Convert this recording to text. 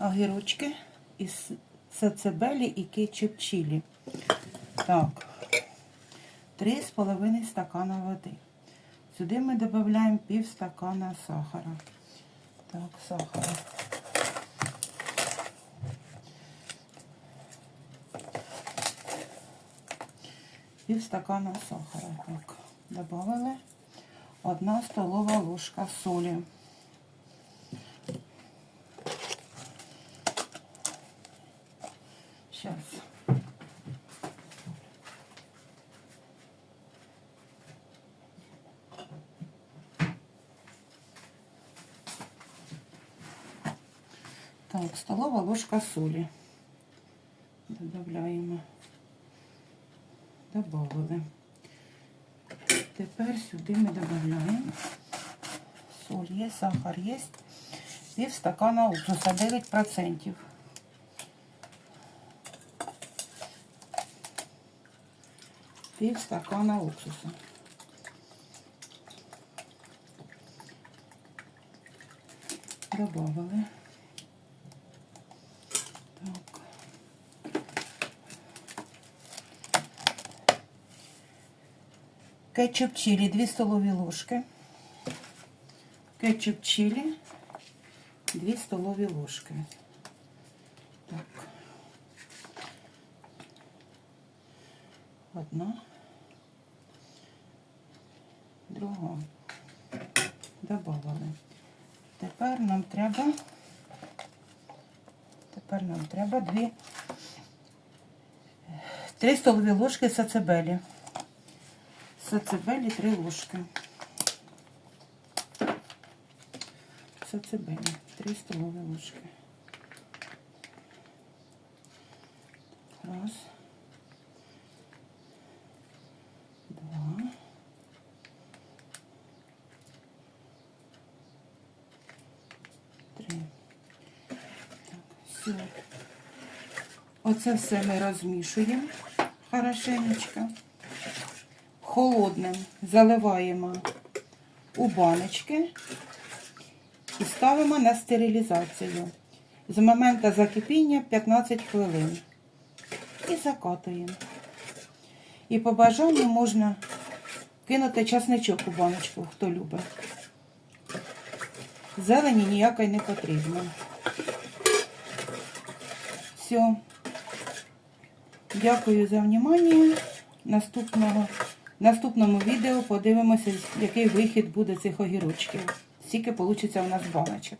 огірочки із сацебелі і кетчуп чилі. Так, 3,5 стакана води. Сюди ми додаємо пів стакана сахара. Так, сахара. Пів стакана сахара. Так, добавили. Одна столова ложка солі. Так, столова ложка солі. Додаємо. Добавили. Тепер сюди ми додаємо соль є, сахар є, пів стакана уксуса 9%. Пів стакана уксуса. Добавили. Так. Кетчуп чилі 2 столові ложки. Кетчуп чилі 2 столові ложки. Так. Одна. Друга. Добавили. Тепер нам треба. Тепер нам треба дві. Три столові ложки сацебелі. Сацебелі три ложки. Сацебелі три столові ложки. Раз. Два. Три. Так, все. Оце все ми розмішуємо хорошенечко холодним заливаємо у баночки і ставимо на стерилізацію. З моменту закипіння 15 хвилин. І закатуємо. І по бажанню можна кинути часничок у баночку, хто любить. Зелені ніякої не потрібно. Все. Дякую за внимание. Наступного, наступному відео подивимося, який вихід буде цих огірочків. Скільки вийде у нас баночок.